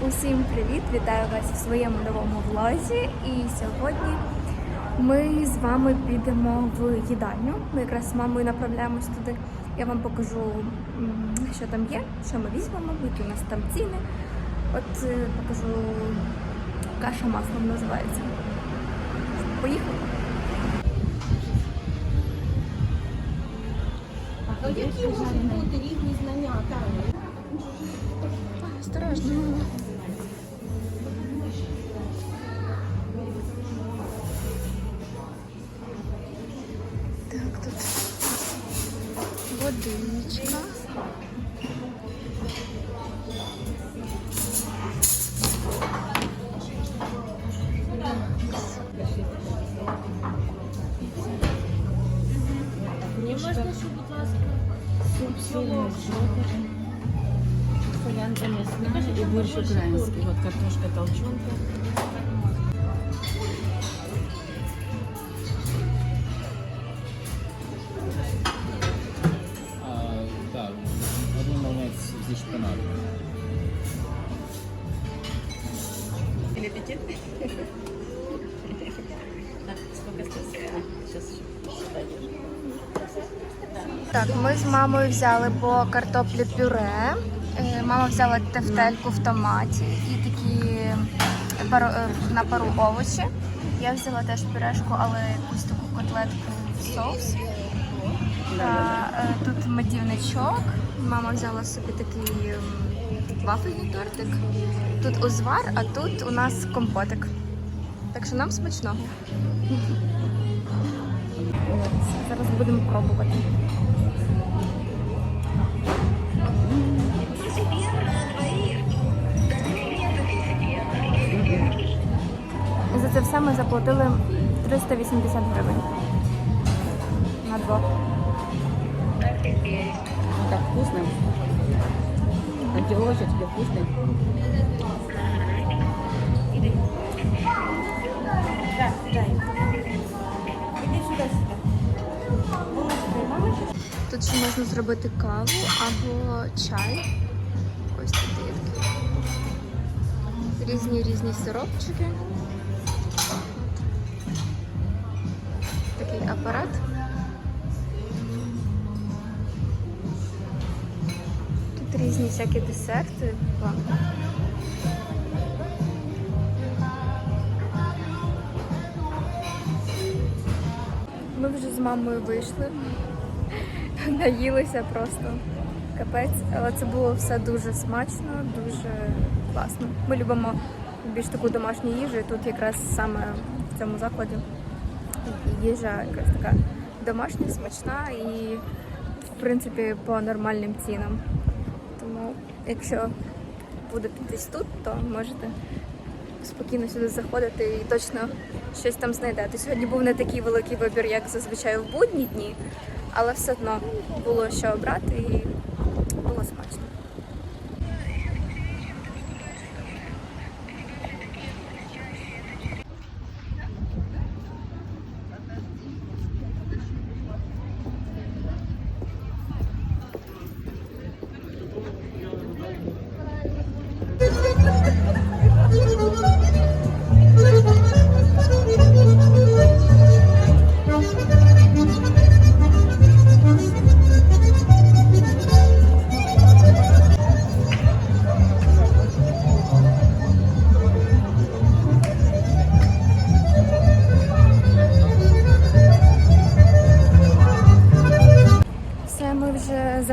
Усім привіт! Вітаю вас в своєму новому влозі. І сьогодні ми з вами підемо в їдальню. Ми якраз з мамою направляємось туди. Я вам покажу, що там є, що ми візьмемо, які у нас там ціни. От е, покажу каша маслом називається. Поїхали. А які можуть бути різні знання? Осторожно. Так, тут водичка. Солянка местная и борщ украинский. Вот картошка толченка. Аппетитный? Так, ми з мамою взяли по картоплі пюре. Е, Мама взяла тефтельку в томаті і такі пару, е, на пару овочі. Я взяла теж пюрешку, але якусь таку котлетку в соус. Та, е, тут медівничок. Мама взяла собі такий ем, вафельний тортик. Тут узвар, а тут у нас компотик. Так що нам смачного. Зараз будемо пробувати. За це все ми заплатили 380 гривень. На двох. Так вкусно. Антиочек тебе вкусный? Тут ще можна зробити каву або чай. Ось такі різні різні сиропчики. Такий апарат. Різні всякі десерти. Ми вже з мамою вийшли. Наїлися просто капець. Але це було все дуже смачно, дуже класно. Ми любимо більш таку домашню їжу, і тут якраз саме в цьому закладі їжа якраз така домашня, смачна і, в принципі, по нормальним цінам. Тому, якщо будете десь тут, то можете спокійно сюди заходити і точно щось там знайдете. Сьогодні був не такий великий вибір, як зазвичай в будні дні, але все одно було що обрати і було смачно.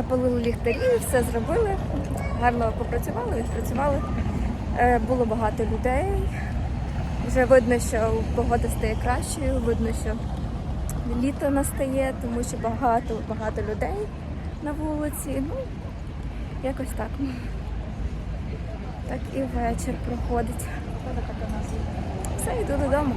Запалили ліхтарі, все зробили. Гарно попрацювали, відпрацювали. Е, Було багато людей. Вже видно, що погода стає кращою, видно, що літо настає, тому що багато багато людей на вулиці. Ну, якось так. Так і вечір проходить. Все, йду додому.